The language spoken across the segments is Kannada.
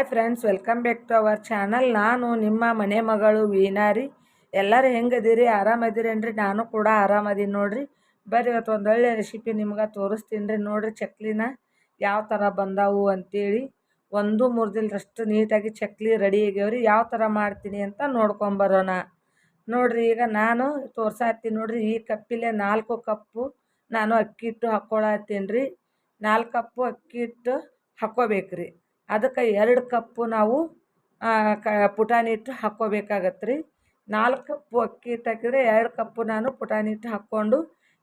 Hi friends welcome back to our channel ನಾನು ನಿಮ್ಮ ಮನೆ ಮಗಳು ವೀನಾರಿ ಎಲ್ಲರೂ ಹೆಂಗದಿರಿ ಆರಾಮದಿರಿ ಅನ್ರಿ ನಾನು ಕೂಡ ಆರಾಮದೀನಿ ನೋಡಿರಿ. ಬರ್ರಿ ಇವತ್ತು ಒಂದು ಒಳ್ಳೆ ರೆಸಿಪಿ ನಿಮ್ಗೆ ತೋರಿಸ್ತೀನಿ ರೀ. ನೋಡಿರಿ ಚಕ್ಲಿನ ಯಾವ ಥರ ಬಂದಾವು ಅಂತೇಳಿ. ಒಂದು ಮುರಿದಿಲ್ರಷ್ಟು ನೀಟಾಗಿ ಚಕ್ಲಿ ರೆಡಿ ಆಗ್ಯಾವ್ರಿ. ಯಾವ ಥರ ಮಾಡ್ತೀನಿ ಅಂತ ನೋಡ್ಕೊಂಬರೋಣ ನೋಡಿರಿ ಈಗ ನಾನು ತೋರ್ಸಾತ್ತೀನಿ ನೋಡಿರಿ. ಈ ಕಪ್ಪಿಲೆ ನಾಲ್ಕು ಕಪ್ಪು ನಾನು ಅಕ್ಕಿ ಹಿಟ್ಟು ಹಾಕ್ಕೊಳತ್ತೀನಿ ರೀ. ನಾಲ್ಕು ಕಪ್ಪು ಅಕ್ಕಿ ಹಿಟ್ಟು ಹಾಕ್ಕೋಬೇಕ್ರಿ ಅದಕ್ಕೆ ಎರಡು ಕಪ್ಪು ನಾವು ಕ, ಪುಟಾಣಿ ಹಿಟ್ಟು ಹಾಕ್ಕೋಬೇಕಾಗತ್ತೆ ರೀ ನಾಲ್ಕು ಕಪ್ಪು ಅಕ್ಕಿ ಹಿಟ್ಟು ಹಾಕಿದರೆ ಎರಡು ಕಪ್ಪು ನಾನು ಪುಟಾಣಿ ಹಿಟ್ಟು ಹಾಕ್ಕೊಂಡು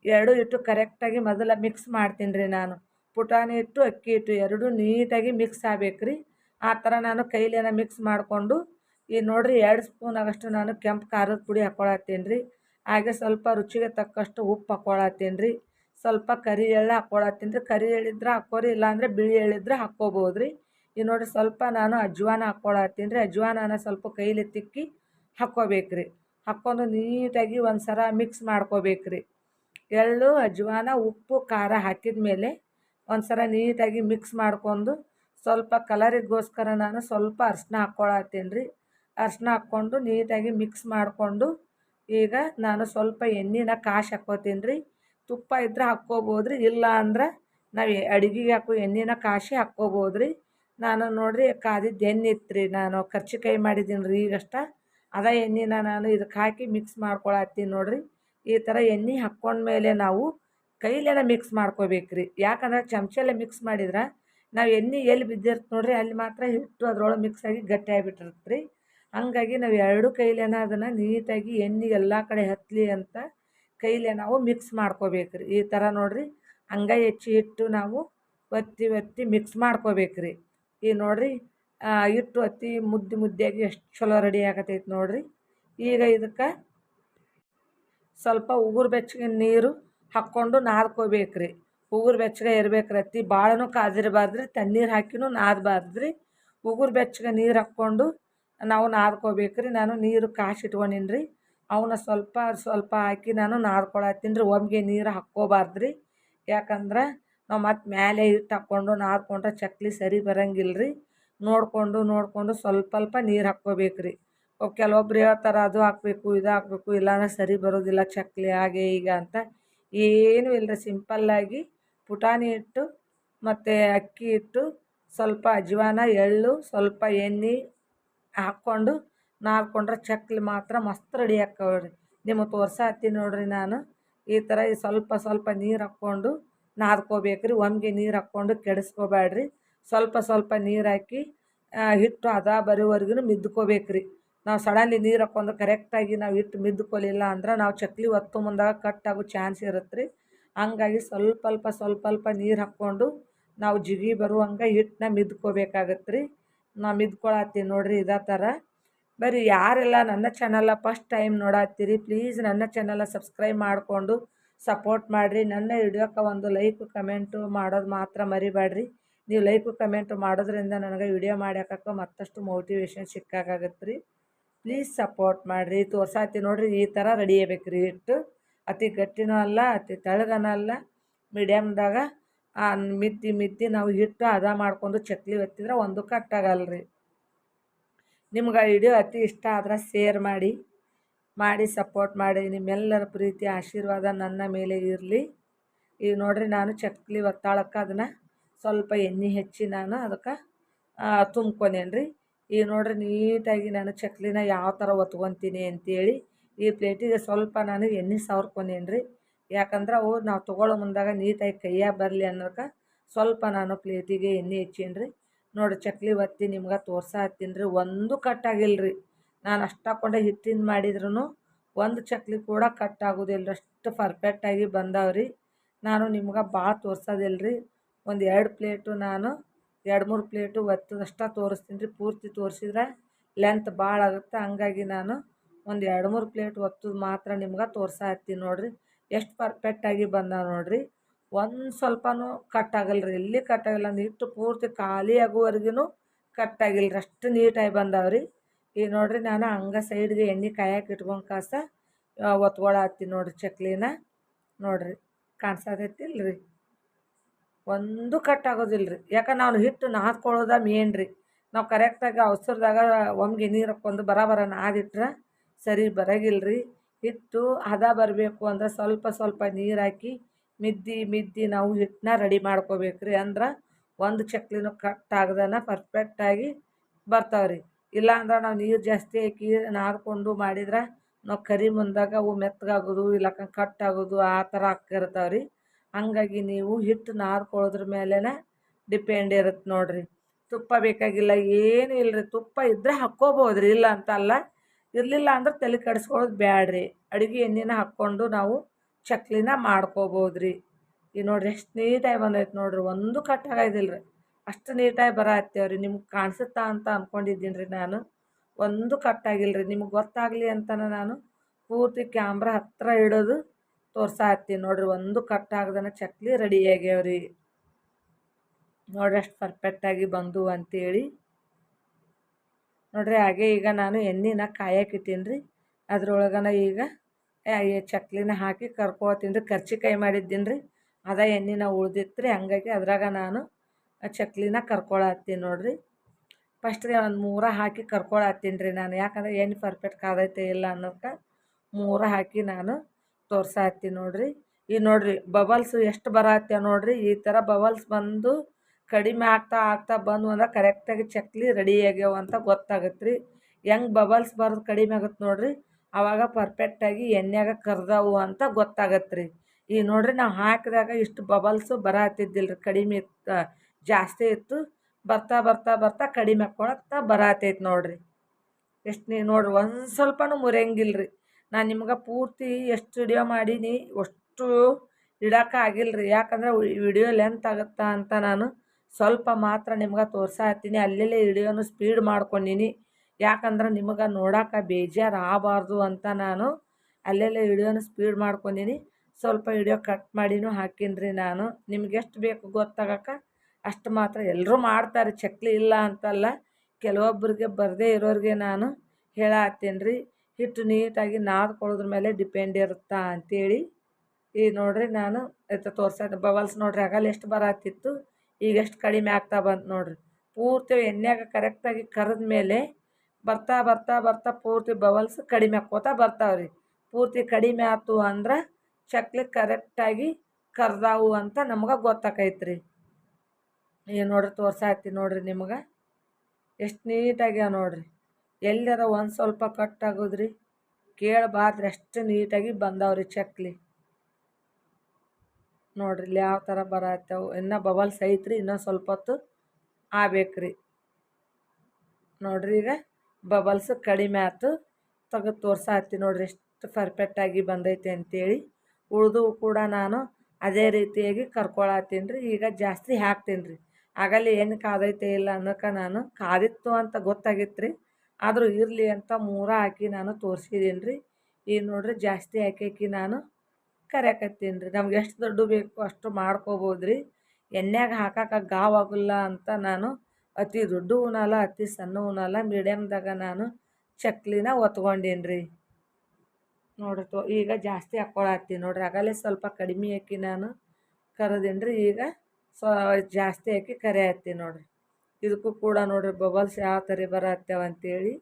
ಎರಡು ಹಿಟ್ಟು ಕರೆಕ್ಟಾಗಿ ಮೊದಲು ಮಿಕ್ಸ್ ಮಾಡ್ತೀನಿ ರೀ ನಾನು. ಪುಟಾಣಿ ಹಿಟ್ಟು, ಅಕ್ಕಿ ಹಿಟ್ಟು ಎರಡೂ ನೀಟಾಗಿ ಮಿಕ್ಸ್ ಆಗ್ಬೇಕು ರೀ ಆ ಥರ ನಾನು ಕೈಲೇನ ಮಿಕ್ಸ್ ಮಾಡಿಕೊಂಡು ಈ ನೋಡಿರಿ ಎರಡು ಸ್ಪೂನ್ ಆಗಷ್ಟು ನಾನು ಕೆಂಪು ಖಾರದ ಪುಡಿ ಹಾಕ್ಕೊಳತ್ತೀನಿ ರೀ ಹಾಗೆ ಸ್ವಲ್ಪ ರುಚಿಗೆ ತಕ್ಕಷ್ಟು ಉಪ್ಪು ಹಾಕ್ಕೊಳತ್ತೀನಿ ರೀ ಸ್ವಲ್ಪ ಕರಿ ಎಳ್ಳು ಹಾಕ್ಕೊಳತ್ತೀನಿ ರೀ ಕರಿ ಎಳ್ಳಿದ್ರೆ ಹಾಕ್ಕೋರಿ, ಇಲ್ಲಾಂದರೆ ಬಿಳಿ ಎಳ್ಳಿದ್ರೆ ಹಾಕ್ಕೋಬೋದು ರೀ ಈಗ ನೋಡಿರಿ ಸ್ವಲ್ಪ ನಾನು ಅಜ್ವಾನ ಹಾಕ್ಕೊಳತ್ತೀನಿ ರೀ. ಅಜ್ವಾನನ ಸ್ವಲ್ಪ ಕೈಲಿ ತಿಕ್ಕಿ ಹಾಕ್ಕೋಬೇಕು ರೀ ಹಾಕ್ಕೊಂಡು ನೀಟಾಗಿ ಒಂದು ಸಲ ಮಿಕ್ಸ್ ಮಾಡ್ಕೋಬೇಕು ರೀ ಎಳ್ಳು, ಅಜ್ವಾನ, ಉಪ್ಪು, ಖಾರ ಹಾಕಿದ ಮೇಲೆ ಒಂದು ಸಲ ನೀಟಾಗಿ ಮಿಕ್ಸ್ ಮಾಡ್ಕೊಂಡು ಸ್ವಲ್ಪ ಕಲರಿಗೋಸ್ಕರ ನಾನು ಸ್ವಲ್ಪ ಅರ್ಶಿನ ಹಾಕ್ಕೊಳತ್ತೀನಿ ರೀ. ಅರ್ಶಿನ ಹಾಕ್ಕೊಂಡು ನೀಟಾಗಿ ಮಿಕ್ಸ್ ಮಾಡಿಕೊಂಡು ಈಗ ನಾನು ಸ್ವಲ್ಪ ಎಣ್ಣೆನ ಕಾಶಿ ಹಾಕ್ಕೋತೀನಿ ರೀ. ತುಪ್ಪ ಇದ್ರೆ ಹಾಕ್ಕೋಬೋದ್ರಿ ಇಲ್ಲ ಅಂದ್ರೆ ನಾವು ಅಡುಗೆಗೆ ಹಾಕೋ ಎಣ್ಣೆನ ಕಾಶಿ ಹಾಕ್ಕೋಬೋದು ರೀ. ನಾನು ನೋಡಿರಿ, ಕಾದಿದ್ದು ಎಣ್ಣೆ ಇತ್ತು ರೀ ನಾನು ಕರ್ಚಿಕಾಯಿ ಮಾಡಿದ್ದೀನಿ ರೀ ಈಗಷ್ಟ. ಅದ ಎಣ್ಣೆನ ನಾನು ಇದಕ್ಕೆ ಹಾಕಿ ಮಿಕ್ಸ್ ಮಾಡ್ಕೊಳತ್ತೀನಿ ನೋಡಿರಿ. ಈ ಥರ ಎಣ್ಣೆ ಹಾಕ್ಕೊಂಡ್ಮೇಲೆ ನಾವು ಕೈಲೇನ ಮಿಕ್ಸ್ ಮಾಡ್ಕೋಬೇಕು ರೀ ಯಾಕಂದ್ರೆ ಚಮಚಲ್ಲೇ ಮಿಕ್ಸ್ ಮಾಡಿದ್ರೆ ನಾವು ಎಣ್ಣೆ ಎಲ್ಲಿ ಬಿದ್ದಿರ್ತ ನೋಡ್ರಿ, ಅಲ್ಲಿ ಮಾತ್ರ ಹಿಟ್ಟು ಅದ್ರೊಳಗೆ ಮಿಕ್ಸ್ ಆಗಿ ಗಟ್ಟಿ ಆಗಿಬಿಟ್ಟಿರುತ್ತೆ ರೀ ಹಾಗಾಗಿ ನಾವು ಎರಡು ಕೈಲೇನ ಅದನ್ನು ನೀಟಾಗಿ ಎಣ್ಣೆ ಎಲ್ಲ ಕಡೆ ಹತ್ತಲಿ ಅಂತ ಕೈಲೇ ನಾವು ಮಿಕ್ಸ್ ಮಾಡ್ಕೋಬೇಕು ರೀ ಈ ಥರ ನೋಡಿರಿ, ಹಂಗ ಹೆಚ್ಚಿ ಹಿಟ್ಟು ನಾವು ಒತ್ತಿ ಒತ್ತಿ ಮಿಕ್ಸ್ ಮಾಡ್ಕೋಬೇಕು ರೀ ಈಗ ನೋಡಿರಿ ಹಿಟ್ಟು ಹತ್ತಿ ಮುದ್ದೆ ಮುದ್ದೆಯಾಗಿ ಎಷ್ಟು ಚಲೋ ರೆಡಿ ಆಗತೈತೆ ನೋಡಿರಿ. ಈಗ ಇದಕ್ಕೆ ಸ್ವಲ್ಪ ಉಗುರು ಬೆಚ್ಚಗೆ ನೀರು ಹಾಕ್ಕೊಂಡು ನಾದ್ಕೋಬೇಕು ರೀ ಉಗುರು ಬೆಚ್ಚಗೆ ಇರ್ಬೇಕು ರೀ ಅತಿ ಭಾಳನೂ ಕಾದಿರಬಾರ್ದು ರೀ ತಣ್ಣೀರು ಹಾಕಿನೂ ನಾದಬಾರ್ದು ರೀ ಉಗುರು ಬೆಚ್ಚಗೆ ನೀರು ಹಾಕ್ಕೊಂಡು ನಾವು ನಾದ್ಕೋಬೇಕು ರೀ ನಾನು ನೀರು ಕಾಸಿ ಇಟ್ಕೊಂಡಿನ್ರಿ. ಅವನ್ನ ಸ್ವಲ್ಪ ಸ್ವಲ್ಪ ಹಾಕಿ ನಾನು ನಾದ್ಕೊಳತ್ತೀನಿ ರೀ ಒಮ್ಮೆಗೆ ನೀರು ಹಾಕ್ಕೋಬಾರ್ದು ರೀ ಯಾಕಂದ್ರೆ ನಾವು ಮತ್ತೆ ಮೇಲೆ ಹಿಟ್ಟು ಹಾಕ್ಕೊಂಡು ನಾದ್ಕೊಂಡ್ರೆ ಚಕ್ಲಿ ಸರಿ ಬರಂಗಿಲ್ಲ ರೀ ನೋಡಿಕೊಂಡು ನೋಡಿಕೊಂಡು ಸ್ವಲ್ಪ ಸ್ವಲ್ಪ ನೀರು ಹಾಕ್ಕೋಬೇಕು ರೀ ಕೆಲವೊಬ್ರು ಹೇಳ್ತಾರೆ ಅದು ಹಾಕಬೇಕು, ಇದು ಹಾಕಬೇಕು, ಇಲ್ಲಾಂದ್ರೆ ಸರಿ ಬರೋದಿಲ್ಲ ಚಕ್ಲಿ ಹಾಗೆ ಈಗ ಅಂತ. ಏನೂ ಇಲ್ಲ ರೀ ಸಿಂಪಲ್ಲಾಗಿ ಪುಟಾಣಿ ಹಿಟ್ಟು ಮತ್ತು ಅಕ್ಕಿ ಹಿಟ್ಟು ಸ್ವಲ್ಪ ಅಜ್ವಾನ, ಎಳ್ಳು, ಸ್ವಲ್ಪ ಎಣ್ಣೆ ಹಾಕ್ಕೊಂಡು ನಾದ್ಕೊಂಡ್ರೆ ಚಕ್ಲಿ ಮಾತ್ರ ಮಸ್ತ್ ರೆಡಿ ಆಕ್ಕವೆ ರೀ ನಿಮಗೆ ತೋರ್ಸಾತ್ತೀನಿ ನೋಡಿರಿ ನಾನು. ಈ ಥರ ಸ್ವಲ್ಪ ಸ್ವಲ್ಪ ನೀರು ಹಾಕ್ಕೊಂಡು ನಾದ್ಕೋಬೇಕು ರೀ ಒಮ್ಮೆಗೆ ನೀರು ಹಾಕ್ಕೊಂಡು ಕೆಡಿಸ್ಕೋಬೇಡ್ರಿ ಸ್ವಲ್ಪ ಸ್ವಲ್ಪ ನೀರು ಹಾಕಿ ಹಿಟ್ಟು ಅದ ಬರೋವರೆಗೂ ಮಿದ್ಕೋಬೇಕ್ರಿ. ನಾವು ಸಡನ್ಲಿ ನೀರು ಹಾಕ್ಕೊಂಡು ಕರೆಕ್ಟಾಗಿ ನಾವು ಹಿಟ್ಟು ಮಿದ್ಕೊಲಿಲ್ಲ ಅಂದ್ರೆ ನಾವು ಚಕ್ಲಿ ಒತ್ತು ಮುಂದಾಗ ಆಗೋ ಚಾನ್ಸ್ ಇರುತ್ತೆ ರೀ ಹಂಗಾಗಿ ಸ್ವಲ್ಪ ಸ್ವಲ್ಪ ಸ್ವಲ್ಪ ಸ್ವಲ್ಪ ನೀರು ಹಾಕ್ಕೊಂಡು ನಾವು ಜಿಗಿ ಬರುವಂಗೆ ಹಿಟ್ಟನ್ನ ಮಿದ್ಕೋಬೇಕಾಗತ್ತೆ ರೀ ನಾವು ಮಿದ್ಕೊಳತ್ತೀವಿ ನೋಡಿರಿ ಇದೇ ಥರ ಬರೀ ಯಾರೆಲ್ಲ ನನ್ನ ಚಾನಲ ಫಸ್ಟ್ ಟೈಮ್ ನೋಡತ್ತೀರಿ ಪ್ಲೀಸ್ ನನ್ನ ಚಾನಲ ಸಬ್ಸ್ಕ್ರೈಬ್ ಮಾಡಿಕೊಂಡು ಸಪೋರ್ಟ್ ಮಾಡಿರಿ. ನನ್ನ ವಿಡಿಯೋಕ್ಕೆ ಒಂದು ಲೈಕ್ ಕಮೆಂಟು ಮಾಡೋದು ಮಾತ್ರ ಮರಿಬೇಡ್ರಿ ನೀವು ಲೈಕು ಕಮೆಂಟು ಮಾಡೋದ್ರಿಂದ ನನಗೆ ವಿಡಿಯೋ ಮಾಡ್ಯಾಕಕ್ಕೆ ಮತ್ತಷ್ಟು ಮೋಟಿವೇಶನ್ ಸಿಕ್ಕಾಗತ್ತೆ ರೀ ಪ್ಲೀಸ್ ಸಪೋರ್ಟ್ ಮಾಡಿರಿ. ತೋರ್ಸಾತಿ ನೋಡಿರಿ ಈ ಥರ ರೆಡಿ ಆಗಬೇಕು ರೀ ಹಿಟ್ಟು ಅತಿ ಗಟ್ಟಿನೂ ಅಲ್ಲ, ಅತಿ ತೆಳ್ಳಗನೂ ಅಲ್ಲ. ಮೀಡಿಯಮ್ದಾಗ ಮಿತ್ತಿ ಮಿತ್ತಿ ನಾವು ಹಿಟ್ಟು ಅದ ಮಾಡ್ಕೊಂಡು ಚಕ್ಲಿ ಒತ್ತಿದ್ರೆ ಒಂದು ಕಟ್ಟಾಗಲ್ಲ ರೀ ನಿಮ್ಗೆ ವಿಡಿಯೋ ಅತಿ ಇಷ್ಟ ಆದ್ರೆ ಶೇರ್ ಮಾಡಿ. ಮಾಡಿ ಸಪೋರ್ಟ್ ಮಾಡಿ ನಿಮ್ಮೆಲ್ಲರ ಪ್ರೀತಿ, ಆಶೀರ್ವಾದ ನನ್ನ ಮೇಲೆ ಇರಲಿ. ಈಗ ನೋಡಿರಿ ನಾನು ಚಕ್ಲಿ ಒತ್ತಾಳಕ್ಕೆ ಅದನ್ನು ಸ್ವಲ್ಪ ಎಣ್ಣೆ ಹೆಚ್ಚಿ ನಾನು ಅದಕ್ಕೆ ತುಂಬ್ಕೊಂಡೇನಿ ರೀ ಈಗ ನೋಡಿರಿ ನೀಟಾಗಿ ನಾನು ಚಕ್ಲಿನ ಯಾವ ಥರ ಒತ್ಕೊತೀನಿ ಅಂತೇಳಿ ಈ ಪ್ಲೇಟಿಗೆ ಸ್ವಲ್ಪ ನಾನು ಎಣ್ಣೆ ಸವರ್ಕೊಂಡೇನಿ ರೀ ಯಾಕಂದ್ರೆ ಅವು ನಾವು ತೊಗೊಳ್ಳೋ ಮುಂದಾಗ ನೀಟಾಗಿ ಕೈಯಾಗ ಬರಲಿ ಅನ್ನೋಕೆ ಸ್ವಲ್ಪ ನಾನು ಪ್ಲೇಟಿಗೆ ಎಣ್ಣೆ ಹೆಚ್ಚೀನಿ ರೀ ನೋಡಿ ಚಕ್ಲಿ ಒತ್ತಿ ನಿಮ್ಗೆ ತೋರ್ಸಾತ್ತೀನಿ ರೀ, ಒಂದು ಕಟ್ಟಾಗಿಲ್ಲ ರೀ ನಾನು ಅಷ್ಟು ಹಾಕ್ಕೊಂಡೆ ಹಿಟ್ಟಿಂದ ಮಾಡಿದ್ರೂ ಒಂದು ಚಕ್ಲಿ ಕೂಡ ಕಟ್ ಆಗೋದಿಲ್ಲ ಅಷ್ಟು ಪರ್ಫೆಕ್ಟಾಗಿ ಬಂದಾವೆ ರೀ ನಾನು ನಿಮ್ಗೆ ಭಾಳ ತೋರ್ಸೋದಿಲ್ಲ ರೀ ಒಂದು ಎರಡು ಪ್ಲೇಟು ನಾನು ಎರಡು ಮೂರು ಪ್ಲೇಟು ಒತ್ತದಷ್ಟ ತೋರಿಸ್ತೀನಿ ರೀ ಪೂರ್ತಿ ತೋರಿಸಿದ್ರೆ ಲೆಂತ್ ಭಾಳ ಆಗುತ್ತೆ. ಹಂಗಾಗಿ ನಾನು ಒಂದು ಎರಡು ಮೂರು ಪ್ಲೇಟ್ ಒತ್ತದು ಮಾತ್ರ ನಿಮ್ಗೆ ತೋರ್ಸಾತ್ತೀನಿ ನೋಡಿರಿ. ಎಷ್ಟು ಪರ್ಫೆಕ್ಟಾಗಿ ಬಂದ ನೋಡಿರಿ. ಒಂದು ಸ್ವಲ್ಪನೂ ಕಟ್ ಆಗಲ್ಲ ರೀ ಎಲ್ಲಿ ಕಟ್ ಆಗಿಲ್ಲ. ಅಂದ್ರೆ ಹಿಟ್ಟು ಪೂರ್ತಿ ಖಾಲಿ ಆಗುವವರೆಗೂ ಕಟ್ ಆಗಿಲ್ಲ ರೀ ಅಷ್ಟು ನೀಟಾಗಿ ಬಂದಾವೆ ರೀ ಈಗ ನೋಡಿರಿ ನಾನು ಹಂಗೆ ಸೈಡ್ಗೆ ಎಣ್ಣೆ ಕಾಯಕ್ಕೆ ಇಟ್ಕೊಂಡು ಕಾಸ ಒತ್ಕೊಳತ್ತೀನಿ ನೋಡಿರಿ ಚಕ್ಲಿನ. ನೋಡಿರಿ ಕಾಣಿಸತೈತಿಲ್ಲ ರೀ ಒಂದು ಕಟ್ ಆಗೋದಿಲ್ಲ ರೀ ಯಾಕೆ ನಾವು ಹಿಟ್ಟು ನಾದ್ಕೊಳ್ಳೋದ ಮೇನ್ ರೀ. ನಾವು ಕರೆಕ್ಟಾಗಿ ಅವಸರದಾಗ ಒಮ್ಗೆ ನೀರು ಹಾಕ್ಕೊಂಡು ಬರಾಬರ ಬರ ನಾದಿಟ್ರೆ ಸರಿ ಬರಂಗಿಲ್ಲ ರೀ ಹಿಟ್ಟು ಹದ ಬರಬೇಕು ಅಂದ್ರೆ ಸ್ವಲ್ಪ ಸ್ವಲ್ಪ ನೀರು ಹಾಕಿ ಮಿದ್ದಿ ಮಿದ್ದಿ ನಾವು ಹಿಟ್ಟನ್ನ ರೆಡಿ ಮಾಡ್ಕೋಬೇಕು ರೀ ಅಂದ್ರೆ ಒಂದು ಚಕ್ಲಿನೂ ಕಟ್ ಆಗ್ದನ ಪರ್ಫೆಕ್ಟಾಗಿ ಬರ್ತಾವೆ ರೀ ಇಲ್ಲ ಅಂದ್ರೆ ನಾವು ನೀರು ಜಾಸ್ತಿ ಹಾಕಿ ನಾದ್ಕೊಂಡು ಮಾಡಿದ್ರೆ ನಾವು ಕರಿ ಮುಂದಾಗ ಅವು ಮೆತ್ತಗಾಗೋದು, ಇಲ್ಲ ಕಟ್ ಆಗೋದು ಆ ಥರ ಆಗ್ತಿರ್ತಾವೆ ರೀ. ಹಂಗಾಗಿ ನೀವು ಹಿಟ್ಟು ನಾದ್ಕೊಳ್ಳೋದ್ರ ಮೇಲೇ ಡಿಪೆಂಡ್ ಇರುತ್ತೆ ನೋಡಿರಿ. ತುಪ್ಪ ಬೇಕಾಗಿಲ್ಲ, ಏನೂ ಇಲ್ಲ ರೀ ತುಪ್ಪ ಇದ್ದರೆ ಹಾಕ್ಕೋಬೋದು ರೀ, ಇಲ್ಲ ಅಂತಲ್ಲ ಇರಲಿಲ್ಲ ಅಂದ್ರೆ ತಲೆ ಕೆಡಿಸ್ಕೊಳ್ಳೋದು ಬ್ಯಾಡ್ರಿ ಅಡುಗೆ ಎಣ್ಣೆನ ಹಾಕ್ಕೊಂಡು ನಾವು ಚಕ್ಲಿನ ಮಾಡ್ಕೋಬೋದು ರೀ. ಈಗ ನೋಡಿರಿ, ಎಷ್ಟು ನೀಟಾಗಿ ಬಂದೈತೆ ನೋಡಿರಿ. ಒಂದು ಕಟ್ ಆಗೋದಿಲ್ಲ ರೀ ಅಷ್ಟು ನೀಟಾಗಿ ಬರತ್ತೇವೆ ರೀ? ನಿಮ್ಗೆ ಕಾಣಿಸುತ್ತಾ ಅಂತ ಅಂದ್ಕೊಂಡಿದ್ದೀನಿ ರೀ ನಾನು. ಒಂದು ಕಟ್ ಆಗಿಲ್ಲ ರೀ. ನಿಮ್ಗೆ ಗೊತ್ತಾಗಲಿ ಅಂತಲೇ ನಾನು ಪೂರ್ತಿ ಕ್ಯಾಮ್ರಾ ಹತ್ತಿರ ಇಡೋದು ತೋರ್ಸಾತ್ತೀನಿ ನೋಡಿರಿ, ಒಂದು ಕಟ್ ಆಗ್ದನ ಚಕ್ಲಿ ರೆಡಿ ಆಗ್ಯಾವ ರೀ. ನೋಡ್ರಿ, ಅಷ್ಟು ಪರ್ಫೆಕ್ಟಾಗಿ ಬಂದು ಅಂತೇಳಿ. ನೋಡ್ರಿ, ಹಾಗೆ ಈಗ ನಾನು ಎಣ್ಣೆನ ಕಾಯಕ್ಕಿಟ್ಟೀನಿ ರೀ. ಅದ್ರೊಳಗನ ಈಗ ಚಕ್ಲಿನ ಹಾಕಿ ಕರ್ಕೊಳ್ತೀನಿ ರೀ. ಕರ್ಚಿಕಾಯಿ ಮಾಡಿದ್ದೀನಿ ರೀ. ಅದ ಎಣ್ಣೆನ ಉಳ್ದಿತ್ತು ರೀ ಹಂಗಾಗಿ ಅದ್ರಾಗ ನಾನು ಚಕ್ಲಿನ ಕರ್ಕೊಳತ್ತೀನಿ ನೋಡಿರಿ. ಫಸ್ಟ್ಗೆ ಒಂದು ಮೂರ ಹಾಕಿ ಕರ್ಕೊಳತ್ತೀನಿ ರೀ ನಾನು. ಯಾಕಂದ್ರೆ ಎಣ್ಣೆ ಪರ್ಫೆಕ್ಟ್ ಕಾದೈತೆ ಇಲ್ಲ ಅನ್ನೋದಕ್ಕೆ ಮೂರ ಹಾಕಿ ನಾನು ತೋರ್ಸಾತ್ತೀನಿ ನೋಡಿರಿ. ಈ ನೋಡಿರಿ ಬಬಲ್ಸ್ ಎಷ್ಟು ಬರತ್ತೆ ನೋಡಿರಿ. ಈ ಥರ ಬಬಲ್ಸ್ ಬಂದು ಕಡಿಮೆ ಆಗ್ತಾ ಆಗ್ತಾ ಬಂದು ಅಂದ್ರೆ ಕರೆಕ್ಟಾಗಿ ಚಕ್ಲಿ ರೆಡಿ ಆಗ್ಯಾವ ಅಂತ ಗೊತ್ತಾಗತ್ತೆ ರೀ ಹೆಂಗೆ ಬಬಲ್ಸ್ ಬರೋದು ಕಡಿಮೆ ಆಗುತ್ತೆ ನೋಡಿರಿ. ಆವಾಗ ಪರ್ಫೆಕ್ಟಾಗಿ ಎಣ್ಣೆಗೆ ಕರ್ದವು ಅಂತ ಗೊತ್ತಾಗತ್ತೆ ರೀ ಈ ನೋಡಿರಿ ನಾವು ಹಾಕಿದಾಗ ಇಷ್ಟು ಬಬಲ್ಸು ಬರತ್ತಿದ್ದಿಲ್ಲ ರೀ ಕಡಿಮೆ ಜಾಸ್ತಿ ಇತ್ತು. ಬರ್ತಾ ಬರ್ತಾ ಬರ್ತಾ ಕಡಿಮೆ ಹಾಕ್ಕೊಳತ್ತಾ ಬರತೈತೆ ನೋಡಿರಿ. ಎಷ್ಟು ನೀವು ನೋಡಿರಿ ಒಂದು ಸ್ವಲ್ಪನೂ ಮುರಿಯಂಗಿಲ್ರಿ. ನಾನು ನಿಮ್ಗೆ ಪೂರ್ತಿ ಎಷ್ಟು ವಿಡಿಯೋ ಮಾಡೀನಿ ಅಷ್ಟು ಇಡಕ್ಕೆ ಆಗಿಲ್ರಿ. ಯಾಕಂದ್ರೆ ವಿಡಿಯೋ ಲೆಂತ್ ಆಗುತ್ತ ಅಂತ ನಾನು ಸ್ವಲ್ಪ ಮಾತ್ರ ನಿಮ್ಗೆ ತೋರ್ಸಾತ್ತೀನಿ ಅಲ್ಲೆಲ್ಲೇ ವಿಡಿಯೋನು ಸ್ಪೀಡ್ ಮಾಡ್ಕೊಂಡಿನಿ. ಯಾಕಂದ್ರೆ ನಿಮಗೆ ನೋಡೋಕೆ ಬೇಜಾರು ಆಗಬಾರ್ದು ಅಂತ ನಾನು ಅಲ್ಲೆಲ್ಲೇ ವಿಡಿಯೋನ ಸ್ಪೀಡ್ ಮಾಡ್ಕೊಂಡಿನಿ. ಸ್ವಲ್ಪ ವಿಡಿಯೋ ಕಟ್ ಮಾಡಿನೂ ಹಾಕೀನಿ ರೀ ನಾನು. ನಿಮ್ಗೆ ಎಷ್ಟು ಬೇಕು ಗೊತ್ತಾಗಕ್ಕೆ ಅಷ್ಟು ಮಾತ್ರ ಎಲ್ಲರೂ ಮಾಡ್ತಾರೆ, ಚಕ್ಲಿ ಇಲ್ಲ ಅಂತಲ್ಲ. ಕೆಲವೊಬ್ಬರಿಗೆ ಬರದೇ ಇರೋರಿಗೆ ನಾನು ಹೇಳಾತ್ತೀನಿ ರೀ ಹಿಟ್ಟು ನೀಟಾಗಿ ನಾದ್ಕೊಳ್ಳೋದ್ರ ಮೇಲೆ ಡಿಪೆಂಡ್ ಇರುತ್ತಾ ಅಂತೇಳಿ. ಈಗ ನೋಡಿರಿ ನಾನು ಇದು ತೋರ್ಸೋದು ಬಬಲ್ಸ್ ನೋಡಿರಿ ಆಗಲ್ಲ ಎಷ್ಟು ಬರತ್ತಿತ್ತು ಈಗ ಎಷ್ಟು ಕಡಿಮೆ ಆಗ್ತಾ ಬಂತು ನೋಡಿರಿ. ಪೂರ್ತಿ ಎಣ್ಣೆಗೆ ಕರೆಕ್ಟಾಗಿ ಕರೆದ ಮೇಲೆ ಬರ್ತಾ ಬರ್ತಾ ಬರ್ತಾ ಪೂರ್ತಿ ಬಬಲ್ಸ್ ಕಡಿಮೆ ಆಕ್ಕೋತಾ ಬರ್ತಾವ್ರಿ. ಪೂರ್ತಿ ಕಡಿಮೆ ಆಯ್ತು ಅಂದ್ರೆ ಚಕ್ಲಿ ಕರೆಕ್ಟಾಗಿ ಕರ್ದಾವು ಅಂತ ನಮ್ಗೆ ಗೊತ್ತಾಕೈತೆ ರೀ ಈಗ ನೋಡ್ರಿ ತೋರ್ಸಾತ್ತೀನಿ ನೋಡ್ರಿ ನಿಮ್ಗೆ. ಎಷ್ಟು ನೀಟಾಗ್ಯಾವ ನೋಡ್ರಿ. ಎಲ್ಲಾರ ಒಂದು ಸ್ವಲ್ಪ ಕಟ್ ಆಗೋದ್ರಿ. ಕೇಳಬಾರ್ದು ಎಷ್ಟು ನೀಟಾಗಿ ಬಂದಾವ್ರಿ ಚಕ್ಲಿ. ನೋಡ್ರಿ ಇಲ್ಲಿ ಯಾವ ಥರ ಬರತ್ತವು ಇನ್ನೂ ಬಬಲ್ಸ್ ಐತ್ರಿ ಇನ್ನೂ ಸ್ವಲ್ಪ ಹೊತ್ತು ಆಗ್ಬೇಕ್ರಿ. ನೋಡಿರಿ ಈಗ ಬಬಲ್ಸ್ ಕಡಿಮೆ ಆಯ್ತು ತೆಗೆದು ತೋರ್ಸಾಕ್ತಿ ನೋಡ್ರಿ ಎಷ್ಟು ಪರ್ಫೆಕ್ಟಾಗಿ ಬಂದೈತೆ ಅಂತೇಳಿ. ಉಳಿದು ಕೂಡ ನಾನು ಅದೇ ರೀತಿಯಾಗಿ ಕರ್ಕೊಳತ್ತೀನಿ ರೀ ಈಗ ಜಾಸ್ತಿ ಹಾಕ್ತೀನಿ ರೀ ಆಗಲ್ಲಿ ಏನು ಕಾದೈತೆ ಇಲ್ಲ ಅನ್ನೋಕೆ ನಾನು ಕಾದಿತ್ತು ಅಂತ ಗೊತ್ತಾಗಿತ್ತು ರೀ ಆದರೂ ಇರಲಿ ಅಂತ ಮೂರ ಹಾಕಿ ನಾನು ತೋರಿಸಿದ್ದೀನಿ ರೀ ಈಗ ನೋಡ್ರಿ ಜಾಸ್ತಿ ಹಾಕಿ ನಾನು ಕರೆಯಕತ್ತೀನಿ ರೀ ನಮ್ಗೆ ಎಷ್ಟು ದೊಡ್ಡ ಬೇಕು ಅಷ್ಟು ಮಾಡ್ಕೋಬೋದು ರೀ ಎಣ್ಣೆಗೆ ಹಾಕಕ್ಕೆ ಗಾವಾಗಲ್ಲ ಅಂತ ನಾನು ಅತಿ ದೊಡ್ಡ ಉನಲ್ಲ ಅತಿ ಸಣ್ಣ ಉನಲ್ಲ ಮೀಡಿಯಮ್ದಾಗ ನಾನು ಚಕ್ಲಿನ ಒತ್ಕೊಂಡೀನಿ ರೀ ನೋಡ್ರಿ ತೋ, ಈಗ ಜಾಸ್ತಿ ಹಾಕ್ಕೊಳತ್ತೀನಿ ನೋಡ್ರಿ. ಆಗಲೇ ಸ್ವಲ್ಪ ಕಡಿಮೆ ಹಾಕಿ ನಾನು ಕರದೀನಿ ರೀ ಈಗ ಸ್ವ ಜಾಸ್ತಿ ಹಾಕಿ ಕರಿಯತ್ತೀನಿ ನೋಡಿರಿ. ಇದಕ್ಕೂ ಕೂಡ ನೋಡಿರಿ ಬಬಲ್ಸ್ ಯಾವ ಥರ ಬರತ್ತೇವೆ ಅಂತೇಳಿ.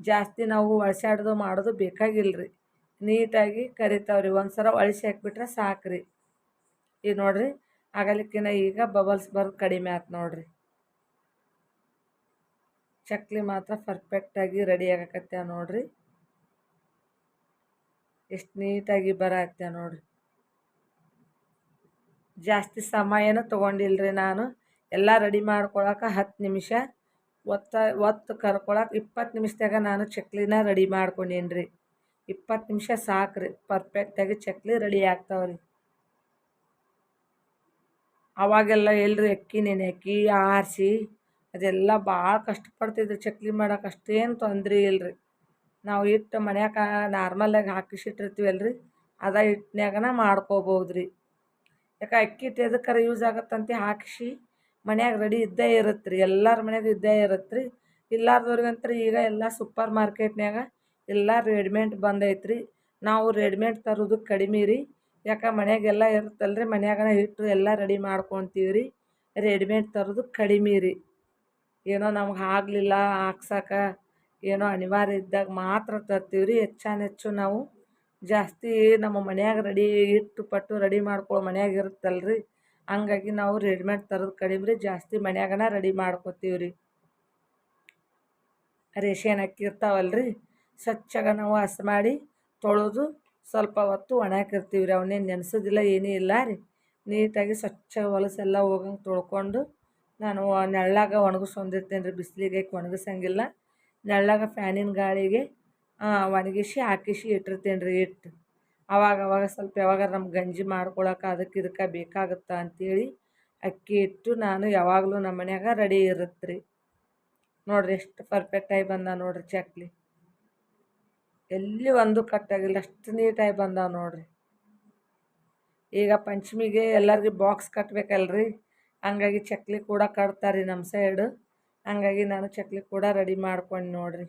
ಜಾಸ್ತಿ ನಾವು ಒಳಸಾಡ್ದು ಮಾಡೋದು ಬೇಕಾಗಿಲ್ಲ ರೀ ನೀಟಾಗಿ ಕರಿತಾವ್ರಿ. ಒಂದು ಸಲ ಒಳಸಿ ಹಾಕಿಬಿಟ್ರೆ ಸಾಕ್ರಿ. ಈಗ ನೋಡಿರಿ ಆಗಲಿಕ್ಕಿನ ಈಗ ಬಬಲ್ಸ್ ಬರೋದು ಕಡಿಮೆ ಆಯ್ತು ನೋಡಿರಿ. ಚಕ್ಲಿ ಮಾತ್ರ ಪರ್ಫೆಕ್ಟಾಗಿ ರೆಡಿ ಆಗಕತ್ತೆ ನೋಡಿರಿ. ಎಷ್ಟು ನೀಟಾಗಿ ಬರತ್ತೆ ನೋಡಿರಿ. ಜಾಸ್ತಿ ಸಮಯನೂ ತೊಗೊಂಡಿಲ್ರಿ ನಾನು. ಎಲ್ಲ ರೆಡಿ ಮಾಡ್ಕೊಳಕ್ಕೆ ಹತ್ತು ನಿಮಿಷ, ಒತ್ತ, ಒತ್ತು ಕರ್ಕೊಳಕ್ಕೆ ಇಪ್ಪತ್ತು ನಿಮಿಷದಾಗ ನಾನು ಚಕ್ಲಿನ ರೆಡಿ ಮಾಡ್ಕೊಂಡೇನಿ ರೀ ಇಪ್ಪತ್ತು ನಿಮಿಷ ಸಾಕು ರೀ ಪರ್ಫೆಕ್ಟಾಗಿ ಚಕ್ಲಿ ರೆಡಿ ಆಗ್ತಾವ್ರಿ. ಅವಾಗೆಲ್ಲ ಎಲ್ರಿ ಅಕ್ಕಿ, ನೆನೆ ಅಕ್ಕಿ, ಆರಿಸಿ, ಅದೆಲ್ಲ ಭಾಳ ಕಷ್ಟಪಡ್ತಿದ್ರು ಚಕ್ಲಿ ಮಾಡೋಕೆ, ಅಷ್ಟೇನು ತೊಂದರೆ ಇಲ್ಲ ರೀ ನಾವು ಹಿಟ್ಟು ಮನ್ಯಾಗ ನಾರ್ಮಲಾಗಿ ಹಾಕಿಸಿಟ್ಟಿರ್ತೀವಲ್ಲ ರೀ ಅದ ಹಿಟ್ನ್ಯಾಗನ ಮಾಡ್ಕೋಬೋದು ರೀ ಯಾಕೆ ಅಕ್ಕಿ ಹಿಟ್ಟು ಎದಕ್ಕಾರ ಯೂಸ್ ಆಗತ್ತಂತ ಹಾಕಿಸಿ ಮನ್ಯಾಗ ರೆಡಿ ಇದ್ದೇ ಇರುತ್ತೆ ರೀ ಎಲ್ಲರ ಮನ್ಯಾಗ ಇದ್ದೇ ಇರುತ್ತೆ ರೀ ಇಲ್ಲಾರ್ದವ್ರಿಗಂತೂ ಈಗ ಎಲ್ಲ ಸೂಪರ್ ಮಾರ್ಕೆಟ್ನ್ಯಾಗ ಎಲ್ಲ ರೆಡಿಮೆಂಟ್ ಬಂದೈತೆ ರೀ ನಾವು ರೆಡಿಮೆಂಟ್ ತರೋದು ಕಡಿಮೆ ರೀ. ಯಾಕೆ ಮನ್ಯಾಗೆಲ್ಲ ಇರುತ್ತಲ್ಲ ರೀ ಮನ್ಯಾಗನ ಹಿಟ್ಟು ಎಲ್ಲ ರೆಡಿ ಮಾಡ್ಕೊತೀವಿ ರೀ ರೆಡಿಮೆಂಟ್ ತರೋದು ಕಡಿಮೆ ರೀ. ಏನೋ ನಮ್ಗೆ ಆಗಲಿಲ್ಲ ಹಾಕ್ಸಕ್ಕ ಏನೋ ಅನಿವಾರ್ಯ ಇದ್ದಾಗ ಮಾತ್ರ ತರ್ತೀವಿ ರೀ ಹೆಚ್ಚಾನೆಚ್ಚು ನಾವು ಜಾಸ್ತಿ ನಮ್ಮ ಮನ್ಯಾಗ ರೆಡಿ ಇಟ್ಟು ಪಟ್ಟು ರೆಡಿ ಮಾಡ್ಕೊಳ್ಳೋ ಮನ್ಯಾಗ ಇರುತ್ತಲ್ಲ ರೀ ಹಂಗಾಗಿ ನಾವು ರೆಡಿಮೇಡ್ ತರೋದು ಕಡಿಮೆ ರೀ ಜಾಸ್ತಿ ಮನ್ಯಾಗನ ರೆಡಿ ಮಾಡ್ಕೊತೀವಿ ರೀ ರೇಷನ್ ಅಕ್ಕಿ ಇರ್ತಾವಲ್ಲ ರೀ ಸ್ವಚ್ಛಗೆ ನಾವು ಹಸ್ ಮಾಡಿ ತೊಳೆದು ಸ್ವಲ್ಪ ಹೊತ್ತು ಒಣಾಕಿರ್ತೀವಿ ರೀ ಅವನ್ನೇನು ನೆನೆಸೋದಿಲ್ಲ, ಏನೂ ಇಲ್ಲ ರೀ. ನೀಟಾಗಿ ಸ್ವಚ್ಛ ಹೊಲಸೆಲ್ಲ ಹೋಗಂಗೆ ತೊಳ್ಕೊಂಡು ನಾನು ನೆಳ್ಳಾಗ ಒಣಗಿಸ್ಕೊಂಡಿರ್ತೇನೆ ರೀ ಬಿಸಿಲಿಗೆ ಒಣಗಿಸಂಗಿಲ್ಲ. ನೆಳ್ಳಾಗ ಫ್ಯಾನಿನ ಗಾಳಿಗೆ ಒಣಗಿಸಿ, ಹಾಕಿಸಿ ಇಟ್ಟಿರ್ತೀನಿ ರೀ ಇಟ್ಟು ಅವಾಗ ಅವಾಗ ಸ್ವಲ್ಪ ಯಾವಾಗ ನಮ್ಮ ಗಂಜಿ ಮಾಡ್ಕೊಳಕ್ಕೆ ಅದಕ್ಕೆ ಇದಕ್ಕೆ ಬೇಕಾಗುತ್ತಾ ಅಂಥೇಳಿ ಅಕ್ಕಿ ಇಟ್ಟು ನಾನು ಯಾವಾಗಲೂ ನಮ್ಮ ಮನ್ಯಾಗ ರೆಡಿ ಇರುತ್ತೆ ರೀ. ನೋಡಿರಿ ಎಷ್ಟು ಪರ್ಫೆಕ್ಟಾಗಿ ಬಂದ ನೋಡಿರಿ ಚಕ್ಲಿ. ಎಲ್ಲಿ ಒಂದು ಕಟ್ಟಾಗಿಲ್ಲ ಅಷ್ಟು ನೀಟಾಗಿ ಬಂದಾವೆ ನೋಡಿರಿ. ಈಗ ಪಂಚಮಿಗೆ ಎಲ್ಲರಿಗೂ ಬಾಕ್ಸ್ ಕಟ್ಬೇಕಲ್ರಿ. ಹಂಗಾಗಿ ಚಕ್ಲಿ ಕೂಡ ಕಟ್ತಾರೆ ನಮ್ಮ ಸೈಡು ಹಂಗಾಗಿ ನಾನು ಚಕ್ಲಿ ಕೂಡ ರೆಡಿ ಮಾಡ್ಕೊಂಡು ನೋಡಿರಿ.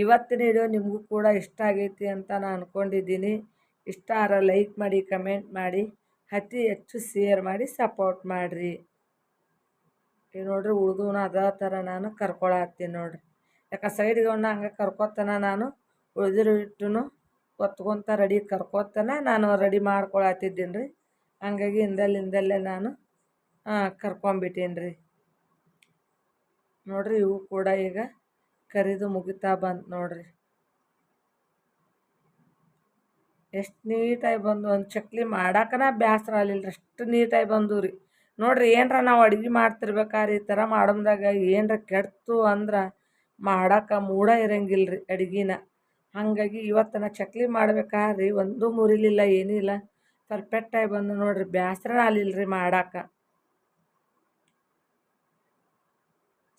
ಇವತ್ತಿನ ವಿಡಿಯೋ ನಿಮಗೂ ಕೂಡ ಇಷ್ಟ ಆಗೈತಿ ಅಂತ ನಾನು ಅಂದ್ಕೊಂಡಿದ್ದೀನಿ ಇಷ್ಟ ಆರ ಲೈಕ್ ಮಾಡಿ ಕಮೆಂಟ್ ಮಾಡಿ, ಅತಿ ಹೆಚ್ಚು ಶೇರ್ ಮಾಡಿ ಸಪೋರ್ಟ್ ಮಾಡಿರಿ. ಈಗ ನೋಡ್ರಿ ಉಳ್ದೂನ ಅದೇ ಥರ ನಾನು ಕರ್ಕೊಳತ್ತೀನಿ ನೋಡಿರಿ. ಯಾಕೆ ಸೈಡ್ಗೆ ಅವನ್ನ ಹಂಗೆ ಕರ್ಕೊತನ ನಾನು, ಉಳಿದಿರೋ ಒತ್ಕೊತ ರೆಡಿ ಕರ್ಕೊತಾನೆ ನಾನು ರೆಡಿ ಮಾಡ್ಕೊಳತ್ತಿದ್ದೀನಿ ರೀ ಹಂಗಾಗಿ ಹಿಂದಲ್ಲಿಂದಲ್ಲೇ ನಾನು ಕರ್ಕೊಂಬಿಟ್ಟೀನಿ ರೀ ನೋಡಿರಿ ಇವು ಕೂಡ ಈಗ ಕರಿದು ಮುಗಿತಾ ಬಂತು ನೋಡಿರಿ. ಎಷ್ಟು ನೀಟಾಗಿ ಬಂದು ಒಂದು ಚಕ್ಲಿ ಮಾಡಕ್ಕನ ಬ್ಯಾಸರ ಆಗಲಿಲ್ಲ ಅಷ್ಟು ನೀಟಾಗಿ ಬಂದು ರೀ ನೋಡ್ರಿ, ಏನರ ನಾವು ಅಡುಗೆ ಮಾಡ್ತಿರ್ಬೇಕಾದ್ರೆ ಈ ಥರ ಮಾಡೋದಾಗ ಏನರ ಕೆಡ್ತು ಅಂದ್ರೆ ಮಾಡಕ್ಕೆ ಮೂಡ ಇರಂಗಿಲ್ಲ ರೀ ಅಡುಗೆನ. ಹಾಗಾಗಿ ಇವತ್ತನ ಚಕ್ಲಿ ಮಾಡ್ಬೇಕಾದ್ರೆ ಒಂದೂ ಮುರಿಲಿಲ್ಲ, ಏನಿಲ್ಲ. ಪರ್ಫೆಕ್ಟಾಗಿ ಬಂದು ನೋಡ್ರಿ ಬೇಸರ ಆಗಲಿಲ್ಲ ರೀ ಮಾಡಕ್ಕೆ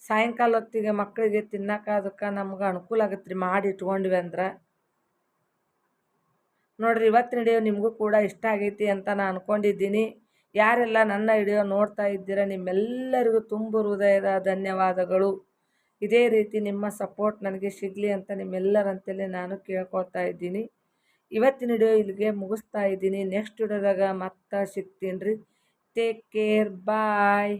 ಸಾಯಂಕಾಲ ಹೊತ್ತಿಗೆ ಮಕ್ಕಳಿಗೆ ತಿನ್ನಕ್ಕೆ ಅದಕ್ಕೆ ನಮ್ಗೆ ಅನುಕೂಲ ಆಗತ್ತೆ ರೀ ಮಾಡಿ ಇಟ್ಕೊಂಡ್ವಿ ಅಂದ್ರೆ. ನೋಡಿರಿ ಇವತ್ತಿನ ವಿಡಿಯೋ ನಿಮಗೂ ಕೂಡ ಇಷ್ಟ ಆಗೈತಿ ಅಂತ ನಾನು ಅಂದ್ಕೊಂಡಿದ್ದೀನಿ ಯಾರೆಲ್ಲ ನನ್ನ ಹಿಡಿಯೋ ನೋಡ್ತಾ ಇದ್ದೀರ, ನಿಮ್ಮೆಲ್ಲರಿಗೂ ತುಂಬ ಹೃದಯದ ಧನ್ಯವಾದಗಳು. ಇದೇ ರೀತಿ ನಿಮ್ಮ ಸಪೋರ್ಟ್ ನನಗೆ ಸಿಗಲಿ ಅಂತ ನಿಮ್ಮೆಲ್ಲರಂತಲೇ ನಾನು ಕೇಳ್ಕೊಳ್ತಾ ಇದ್ದೀನಿ. ಇವತ್ತಿನ ಹಿಡಿಯೋ ಇಲ್ಲಿಗೆ ಮುಗಿಸ್ತಾ ಇದ್ದೀನಿ. ನೆಕ್ಸ್ಟ್ ಹಿಡಿಯೋದಾಗ ಮತ್ತೆ ಸಿಗ್ತೀನಿ ರೀ. Take care bye